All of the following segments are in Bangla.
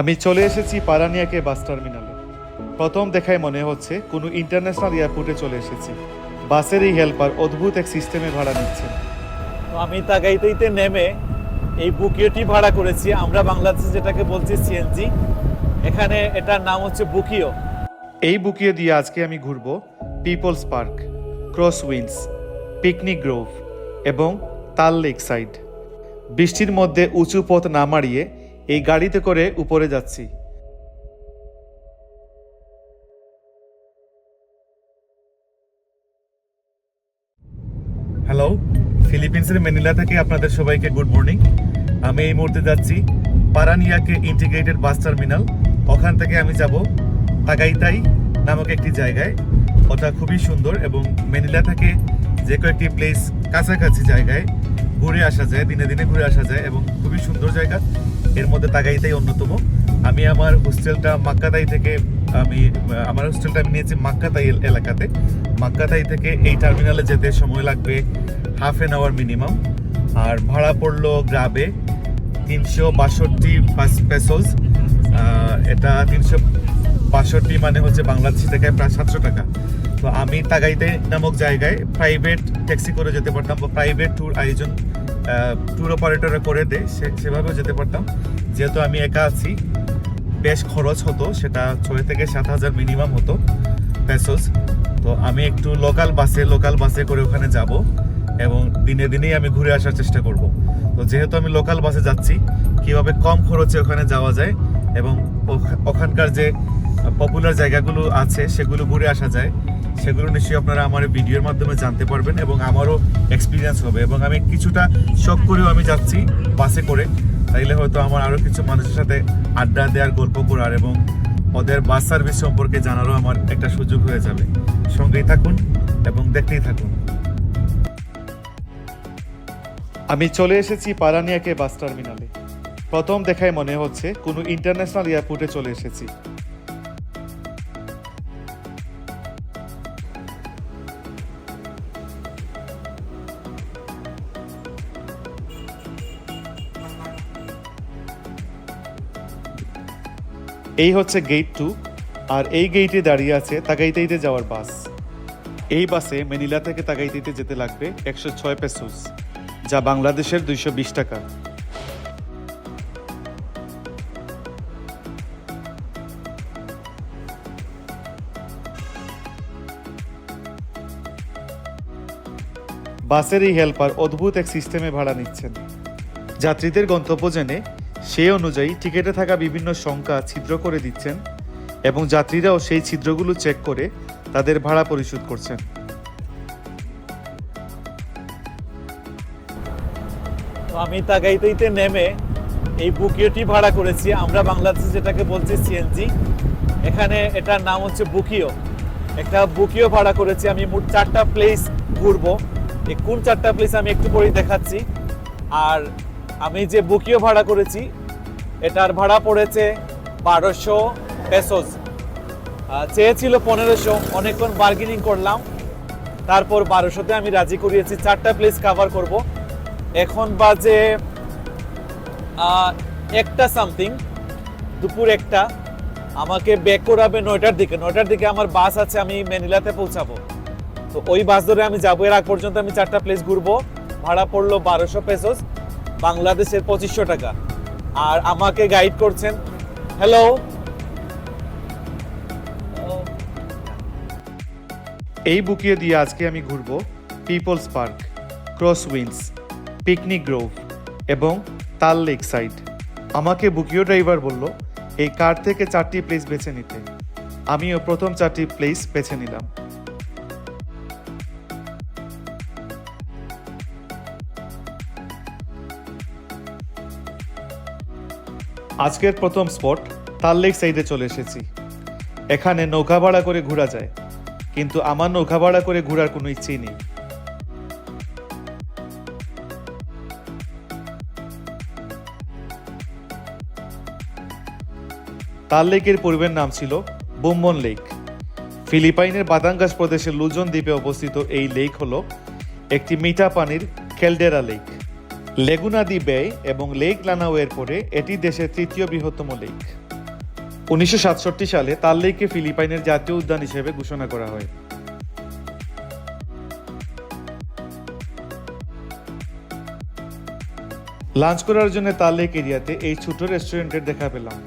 আমি চলে এসেছি পারানিয়াকে বাস টার্মিনালে। প্রথম দেখায় মনে হচ্ছে কোনো ইন্টারন্যাশনাল এয়ারপোর্টে চলে এসেছি। বাসের এই হেল্পার অদ্ভুত এক সিস্টেমে ভাড়া নিচ্ছেন তো আমি তাগাইতেইতে নেমে এই বুকিওটি ভাড়া করেছি। আমরা বাংলাদেশে যেটাকে বলছি সিএনজি এখানে এটার নাম হচ্ছে বুকিও। এই বুকিও দিয়ে আজকে আমি ঘুরব People's Park Crosswinds Picnic Grove এবং তাল লেক সাইড বৃষ্টির মধ্যে উঁচু পথ না মারিয়ে এই গাড়িতে করে উপরে যাচ্ছি। হ্যালো ফিলিপিন্সের মেনিলা থেকে আপনাদের সবাইকে গুড মর্নিং আমি এই মুহূর্তে যাচ্ছি পারানিয়াকে ইন্টিগ্রেটেড বাস টার্মিনাল ওখান থেকে আমি যাব তাগাইতাই নামক একটি জায়গায়। ওটা খুবই সুন্দর এবং মেনিলা থেকে যে কয়েকটি প্লেস কাছাকাছি জায়গায় ঘুরে আসা যায়, দিনে দিনে ঘুরে আসা যায় এবং খুবই সুন্দর জায়গা। এর মধ্যে তাগাইতাই অন্যতম। আমি আমার হোস্টেলটা মাক্কাতাই থেকে আমি, আমার হোস্টেলটা আমি নিয়েছি মাক্কাতাই এলাকাতে। মাক্কাতাই থেকে এই টার্মিনালে যেতে সময় লাগবে হাফ এন আওয়ার মিনিমাম। আর ভাড়া পড়ল গ্রাবে তিনশো বাষট্টি পেসোস। এটা তিনশো বাষট্টি মানে হচ্ছে বাংলাদেশি টাকায় প্রায় সাতশো টাকা। তো আমি তাগাইতে নামক জায়গায় প্রাইভেট ট্যাক্সি করে যেতে পারতাম বা প্রাইভেট ট্যুর আয়োজন ট্যুর অপারেটরে করে দেয় সে- সেভাবেও যেতে পারতাম। যেহেতু আমি একা আছি, বেশ খরচ হতো, সেটা ছয় থেকে সাত হাজার মিনিমাম হতো পেসোস তো আমি একটু লোকাল বাসে লোকাল বাসে করে ওখানে যাব এবং দিনে দিনেই আমি ঘুরে আসার চেষ্টা করব। তো যেহেতু আমি লোকাল বাসে যাচ্ছি, কীভাবে কম খরচে ওখানে যাওয়া যায় এবং ওখানকার যে পপুলার জায়গাগুলো আছে, সেগুলো ঘুরে আসা যায় সেগুলো নিশ্চয়ই আপনারা আমার ভিডিওর মাধ্যমে জানতে পারবেন এবং আমারও এক্সপিরিয়েন্স হবে। এবং আমি কিছুটা শখ করেও আমি যাচ্ছি বাসে করে। তাইলে হয়তো আমার আরও কিছু মানুষের সাথে আড্ডা দেওয়ার, গল্প করার এবং ওদের বাস সার্ভিস সম্পর্কে জানারও আমার একটা সুযোগ হয়ে যাবে। সঙ্গেই থাকুন এবং দেখতেই থাকুন। আমি চলে এসেছি পারানিয়াকে বাস টার্মিনালে প্রথম দেখায় মনে হচ্ছে কোনো ইন্টারন্যাশনাল এয়ারপোর্টে চলে এসেছি। এই হচ্ছে গেট টু আর এই গেইটে দাঁড়িয়ে আছে তাগাইতেইতে যাওয়ার বাস এই বাসে মেনিলা থেকে তাগাইতেইতে যেতে লাগবে একশো ছয় পেসোস যা বাংলাদেশের দুইশো বিশ টাকা। বাসের এই হেল্পার অদ্ভুত এক সিস্টেমে ভাড়া নিচ্ছেন। যাত্রীদের গন্তব্য জেনে সেই অনুযায়ী টিকেটে থাকা বিভিন্ন সংখ্যা ছিদ্র করে দিচ্ছেন এবং যাত্রীরাও সেই ছিদ্রগুলো চেক করে তাদের ভাড়া পরিশোধ করছেন। আমি তাগাইতেইতে নেমে এই বুকিওটি ভাড়া করেছি। আমরা বাংলাদেশে যেটাকে বলছি সিএনজি এখানে এটার নাম হচ্ছে বুকিও। একটা বুকিও ভাড়া করেছি। আমি মোট চারটা প্লেস ঘুরবো। এই কোন চারটা প্লেস আমি একটু পরেই দেখাচ্ছি। আর আমি যে বুকিও ভাড়া করেছি, এটার ভাড়া পড়েছে বারোশো পেসোস চেয়েছিল পনেরোশো, অনেকক্ষণ বার্গেনিং করলাম। তারপর বারোশোতে আমি রাজি করিয়েছি, চারটা প্লেস কভার করব। এখন বাজে একটা সামথিং দুপুর একটা। আমাকে ব্যাক করাবে নয়টার দিকে। নয়টার দিকে আমার বাস আছে, আমি ম্যানিলাতে পৌঁছাবো। তো ওই বাস ধরে আমি যাব। এর আগ পর্যন্ত আমি চারটা প্লেস ঘুরবো। ভাড়া পড়ল বারোশো পেসোস বাংলাদেশের পঁচিশশো টাকা। আর আমাকে গাইড করছেন। হ্যালো এই বুকিয়ে দিয়ে আজকে আমি ঘুরব People's Park Crosswinds Picnic Grove এবং তাল লেক সাইড আমাকে বুকিও ড্রাইভার বলল, এই কার থেকে চারটি প্লেস বেছে নিতে? আমিও প্রথম চারটি প্লেস বেছে নিলাম। আজকের প্রথম স্পট তাল লেক সাইডে চলে এসেছি। এখানে নৌকা ভাড়া করে ঘোরা যায়, কিন্তু আমার নৌকা ভাড়া করে ঘোরার কোনো ইচ্ছেই নেই। তাল লেকের পূর্বের নাম ছিল বোম্বন লেক। ফিলিপাইনের বাদাঙ্গাস প্রদেশের লুজন দ্বীপে অবস্থিত এই লেক হলো একটি মিঠা পানির খেলডেরা লেক। লেগুনা দি বে এবং লেক লানাওয়ের পরে এটি দেশের তৃতীয় বৃহত্তম লেক। উনিশশো সাতষট্টি সালে তাল লেককে ফিলিপাইনের জাতীয় উদ্যান হিসেবে ঘোষণা করা হয়। লাঞ্চ করার জন্য তাল লেক এরিয়াতে এই ছোট রেস্টুরেন্টের দেখা পেলাম।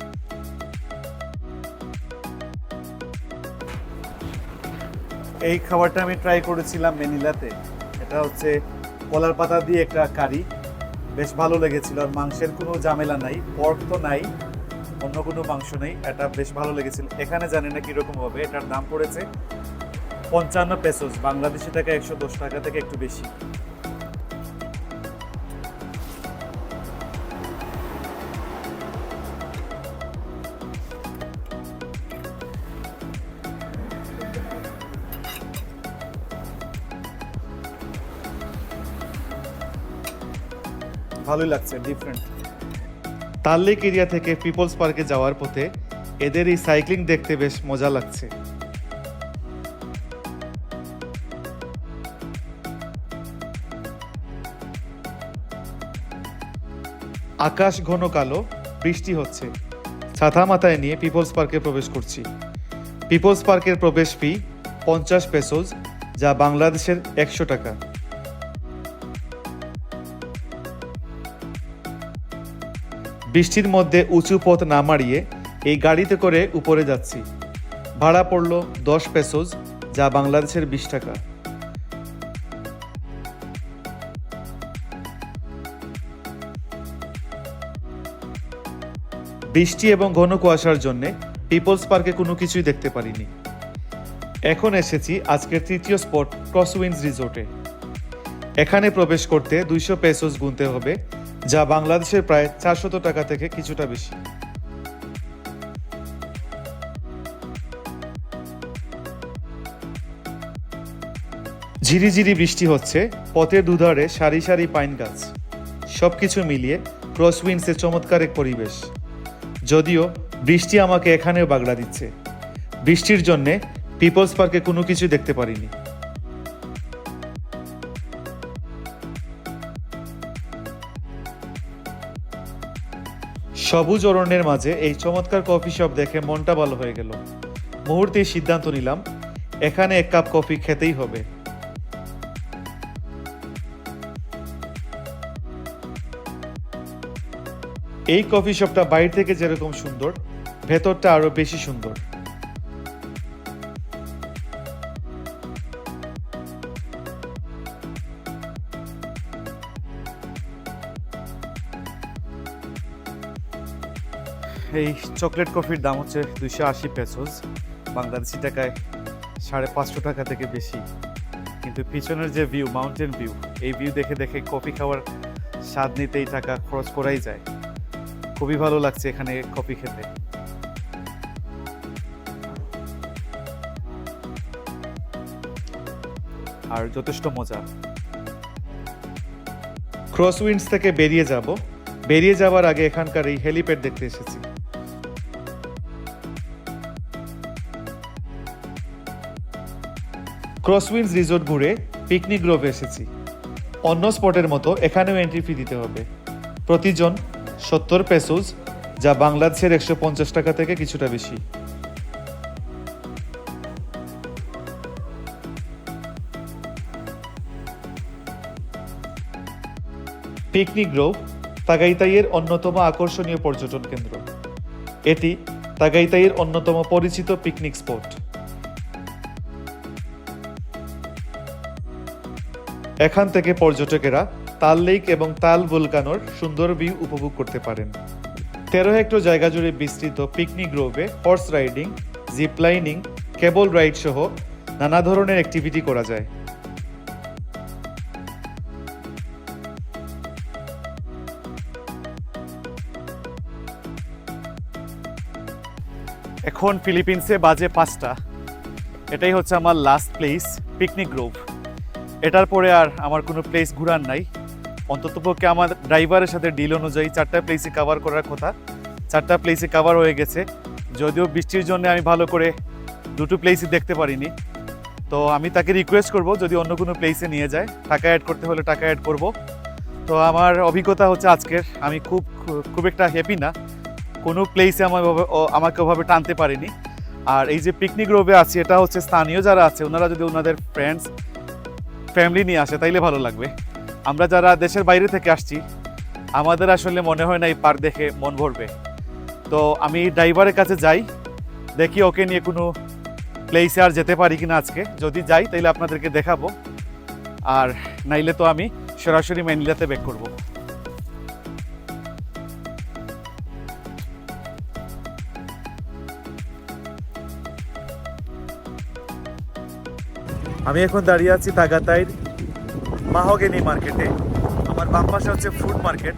এই খাবারটা আমি ট্রাই করেছিলাম মেনিলাতে এটা হচ্ছে কলার পাতা দিয়ে একটা কারি। বেশ ভালো লেগেছিল আর মাংসের কোনো ঝামেলা নাই পর্ক তো নাই, অন্য কোনো মাংস নেই, এটা বেশ ভালো লেগেছিল। এখানে জানি না কীরকম হবে, এটার দাম পড়েছে পঞ্চান্ন পেসোস বাংলাদেশি টাকা একশো দশ, টাকা থেকে একটু বেশি। ভালোই লাগছে ডিফারেন্ট তাল লেক এরিয়া থেকে পিপলস পার্কে যাওয়ার পথে এদের এই সাইক্লিং দেখতে বেশ মজা লাগছে। আকাশ ঘন কালো, বৃষ্টি হচ্ছে। ছাতা মাথায় নিয়ে পিপলস পার্কে প্রবেশ করছি। পিপলস পার্কের প্রবেশ ফি পঞ্চাশ পেসোজ যা বাংলাদেশের একশো টাকা। বৃষ্টির মধ্যে উঁচু পথ না মারিয়ে এই গাড়িতে করে উপরে যাচ্ছি। ভাড়া পড়ল দশ পেসোজ, যা বাংলাদেশের বিশ টাকা। বৃষ্টি এবং ঘন কুয়াশার জন্য পিপলস পার্কে কোনো কিছুই দেখতে পারিনি। এখন এসেছি আজকের তৃতীয় স্পট ক্রসউইন্স রিসোর্টে। এখানে প্রবেশ করতে দুইশো পেসোস গুনতে হবে যা বাংলাদেশের প্রায় চারশত টাকা থেকে কিছুটা বেশি। ঝিরিঝিরি বৃষ্টি হচ্ছে, পথের দুধারে সারি সারি পাইন গাছ। সবকিছু মিলিয়ে ক্রসউইন্সের চমৎকার এক পরিবেশ। যদিও বৃষ্টি আমাকে এখানেও বাগড়া দিচ্ছে। বৃষ্টির জন্যে পিপলস পার্কে কোনো কিছু দেখতে পারিনি। সবুজ অরণ্যের মাঝে এই চমৎকার কফি শপ দেখে মনটা ভালো হয়ে গেল। মুহূর্তে সিদ্ধান্ত নিলাম, এখানে এক কাপ কফি খেতেই হবে। এই কফি শপটা বাইর থেকে যেরকম সুন্দর, ভেতরটা আরও বেশি সুন্দর। এই চকলেট কফির দাম হচ্ছে দুইশো আশি পেসোস। বাংলাদেশি টাকায় সাড়ে পাঁচশো টাকা থেকে বেশি। কিন্তু পিছনের যে ভিউ মাউন্টেন ভিউ এই ভিউ দেখে দেখে কফি খাওয়ার স্বাদ নিতেই টাকা খরচ করাই যায়। খুবই ভালো লাগছে এখানে কফি খেতে। আর যথেষ্ট মজা। ক্রসউইন্ডস থেকে বেরিয়ে যাব। বেরিয়ে যাওয়ার আগে এখানকার এই হেলিপ্যাড দেখতে এসেছি। ক্রসউইন্ডস রিসোর্ট ঘুরে পিকনিক গ্রোভে এসেছি। অন্য স্পটের মতো এখানেও এন্ট্রি ফি দিতে হবে। প্রতিজন সত্তর পেসোজ যা বাংলাদেশের একশো পঞ্চাশ টাকা থেকে কিছুটা বেশি। পিকনিক গ্রোভ তাগাইতাইয়ের অন্যতম আকর্ষণীয় পর্যটন কেন্দ্র। এটি তাগাইতাইয়ের অন্যতম পরিচিত পিকনিক স্পট। এখান থেকে পর্যটকেরা তাল লেক এবং তাল ভুলকানোর সুন্দর ভিউ উপভোগ করতে পারেন। তেরো হেক্টর জায়গা জুড়ে বিস্তৃত picnic গ্রোভে horse riding zip lining cable ride সহ নানা ধরনের অ্যাক্টিভিটি করা যায়। এখন ফিলিপিন্সে বাজে পাঁচটা। এটাই হচ্ছে আমার লাস্ট প্লেস পিকনিক গ্রোভ এটার পরে আর আমার কোনো প্লেস ঘোরার নাই। অন্ততপক্ষে আমার ড্রাইভারের সাথে ডিল অনুযায়ী চারটা প্লেসে কভার করার কথা। চারটা প্লেসে কভার হয়ে গেছে। যদিও বৃষ্টির জন্য আমি ভালো করে দুটো প্লেসই দেখতে পারিনি। তো আমি তাকে রিকোয়েস্ট করব যদি অন্য কোনো প্লেসে নিয়ে যায়। টাকা অ্যাড করতে হলে টাকা অ্যাড করব। তো আমার অভিজ্ঞতা হচ্ছে আজকের। আমি খুব খুব একটা হ্যাপি না। কোনো প্লেসে আমার আমাকে ওভাবে টানতে পারেনি। আর এই যে পিকনিক গ্রোভে আছে, এটা হচ্ছে স্থানীয় যারা আছে, ওনারা যদি ওনাদের ফ্রেন্ডস ফ্যামিলি নিয়ে আসে, তাইলে ভালো লাগবে। আমরা যারা দেশের বাইরে থেকে আসছি, আমাদের আসলে মনে হয় না এই পার্ক দেখে মন ভরবে। তো আমি ড্রাইভারের কাছে যাই, দেখি ওকে নিয়ে কোনো প্লেসে আর যেতে পারি কিনা আজকে। যদি যাই, তাইলে আপনাদেরকে দেখাবো। আর নাইলে তো আমি সরাসরি ম্যানিলাতে ব্যাক করব। আমি এখন দাঁড়িয়ে আছি তাগাতাইর মাহগেনি মার্কেটে। আমার বাম পাশে হচ্ছে ফ্রুট মার্কেট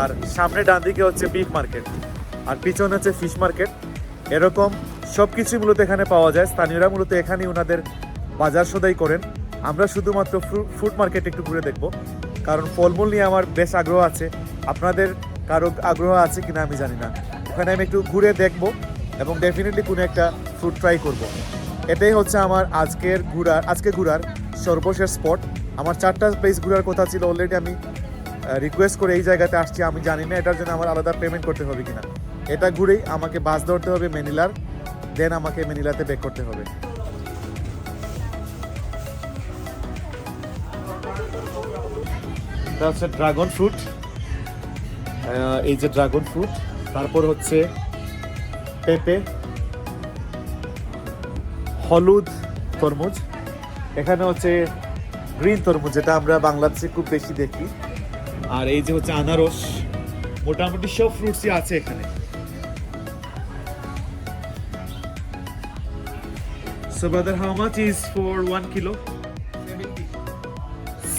আর সামনে ডান দিকে হচ্ছে বিফ মার্কেট আর পিছনে হচ্ছে ফিশ মার্কেট এরকম সব কিছুই মূলত এখানে পাওয়া যায়। স্থানীয়রা মূলত এখানেই ওনাদের বাজার সদাই করেন। আমরা শুধুমাত্র ফ্রুট মার্কেট একটু ঘুরে দেখব। কারণ ফলমূল নিয়ে আমার বেশ আগ্রহ আছে। আপনাদের কারও আগ্রহ আছে কিনা আমি জানি না। ওখানে আমি একটু ঘুরে দেখব এবং ডেফিনেটলি কোনো একটা ফ্রুট ট্রাই করব। এটাই হচ্ছে আমার আজকের ঘুরার, আজকে ঘুরার সর্বশেষ স্পট আমার চারটা প্লেস ঘুরার কথা ছিল অলরেডি আমি রিকোয়েস্ট করে এই জায়গাতে আসছি, আমি জানি না এটার জন্য আমার আলাদা পেমেন্ট করতে হবে কিনা। এটা ঘুরেই আমাকে বাস ধরতে হবে মেনিলার দেন আমাকে মেনিলাতে বেক করতে হবে। এটা হচ্ছে ড্রাগন ফ্রুট এই যে ড্রাগন ফ্রুট তারপর হচ্ছে পেঁপে। হলুদ তরমুজ। এখানে হচ্ছে গ্রিন তরমুজ যেটা আমরা বাংলাদেশে খুব বেশি দেখি। আর এই যে হচ্ছে আনারস মোটামুটি সব ফ্রুটসই আছে এখানে। So brother, how much is for one kilo?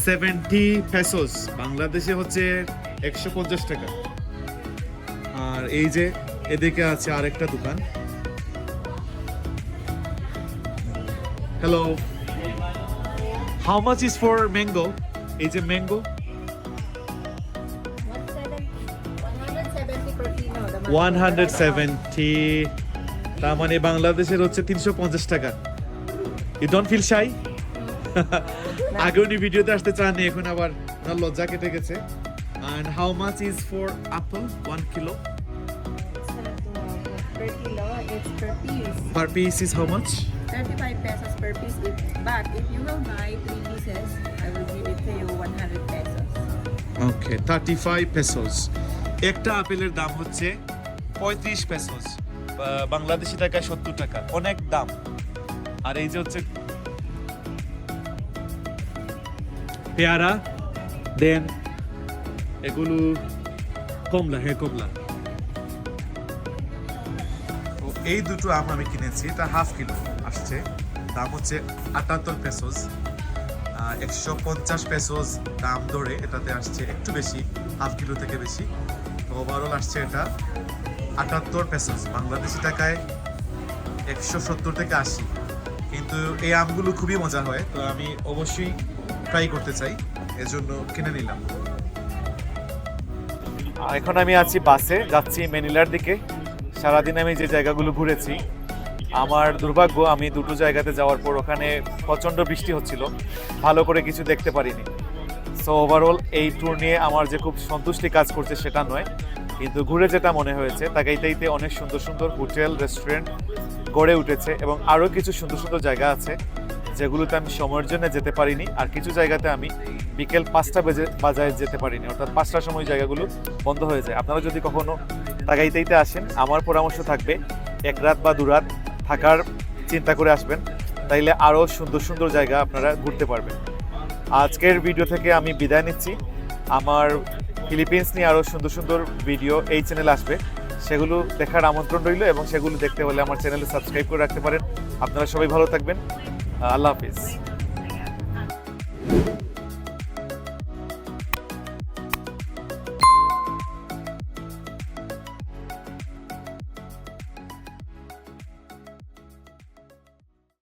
70 pesos. বাংলাদেশে হচ্ছে একশো পঞ্চাশ টাকা। আর এই যে এদিকে আছে আরেকটা দোকান। Hello how much is for mango এই যে mango 170 per kilo. the one hundred. Seventy তার মানে বাংলাদেশের হচ্ছে তিনশো পঞ্চাশ টাকা। ইউ ডোন্ট ফিল শাই আগে উনি ভিডিওতে আসতে চাননি এখন আবার ওনার লজ্জা কেটে গেছে। And how much is for apple one kilo Per piece. Is how much 35 pesos per piece. If, but if you will buy three pieces, I will give it to you 100 pesos. Thirty five pesos একটা আপেলের দাম হচ্ছে পঁয়ত্রিশ পেসোস বাংলাদেশি টাকায় সত্তর টাকা। অনেক দাম। আর এই যে হচ্ছে পেয়ারা দেন এগুলো কমলা হ্যাঁ কমলা। এই দুটো আম আমি কিনেছি এটা হাফ কিলো দাম হচ্ছে আটাত্তর পেসোস একশো পঞ্চাশ পেসোস দাম ধরে এটাতে আসছে একটু বেশি হাফ কিলো থেকে বেশি। তো ওভারঅল আসছে এটা আটাত্তর পেসোস বাংলাদেশি টাকায় একশো সত্তর থেকে আশি। কিন্তু এই আমগুলো খুবই মজা হয়, তো আমি অবশ্যই ট্রাই করতে চাই, এজন্য কিনে নিলাম। এখন আমি আছি বাসে, যাচ্ছি মেনিলার দিকে। সারাদিন আমি যে জায়গাগুলো ঘুরেছি আমার দুর্ভাগ্য, আমি দুটো জায়গাতে যাওয়ার পর ওখানে প্রচণ্ড বৃষ্টি হচ্ছিল। ভালো করে কিছু দেখতে পারিনি। সো ওভারঅল এই ট্যুর নিয়ে আমার যে খুব সন্তুষ্টি কাজ করছে সেটা নয়। কিন্তু ঘুরে যেটা মনে হয়েছে তাকাইতাইতে অনেক সুন্দর সুন্দর হোটেল রেস্টুরেন্ট গড়ে উঠেছে এবং আরও কিছু সুন্দর সুন্দর জায়গা আছে যেগুলোতে আমি সময়ের জন্য যেতে পারিনি আর কিছু জায়গাতে আমি বিকেল পাঁচটা বেজে, বাজায় যেতে পারিনি। অর্থাৎ পাঁচটার সময় জায়গাগুলো বন্ধ হয়ে যায়। আপনারা যদি কখনো তাগাইতেইতে আসেন, আমার পরামর্শ থাকবে, এক রাত বা দু রাত থাকার চিন্তা করে আসবেন, তাইলে আরও সুন্দর সুন্দর জায়গা আপনারা ঘুরতে পারবেন। আজকের ভিডিও থেকে আমি বিদায় নিচ্ছি। আমার ফিলিপিন্স নিয়ে আরও সুন্দর সুন্দর ভিডিও এই চ্যানেলে আসবে। সেগুলো দেখার আমন্ত্রণ রইল এবং সেগুলো দেখতে হলে আমার চ্যানেলে সাবস্ক্রাইব করে রাখতে পারেন। আপনারা সবাই ভালো থাকবেন। আল্লাহ হাফিজ।